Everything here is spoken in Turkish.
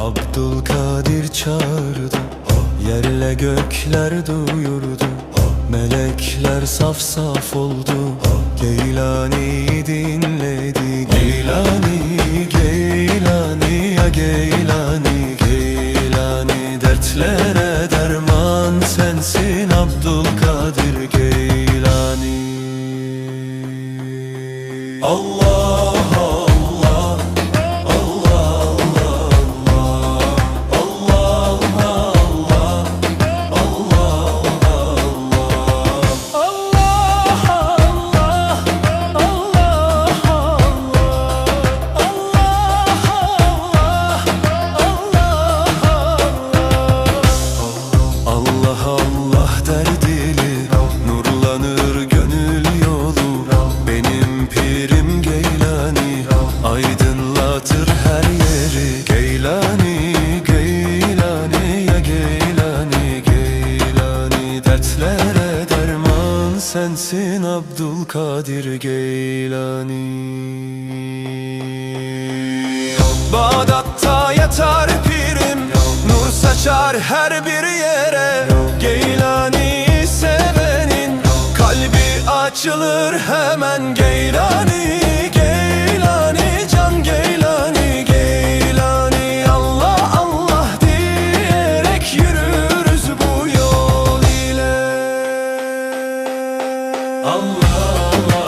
Abdülkadir çağırdı Yerle gökler duyurdu Melekler saf saf oldu Geylani dinledi Geylani, Geylani ya Geylani Geylani dertlere derman sensin Abdülkadir Geylani. Allah Dertlere derman sensin Abdülkadir Geylani. Bağdat'ta yatar pirim Nur saçar her bir yere. Geylani sevenin Kalbi açılır hemen Geylani Allah Allah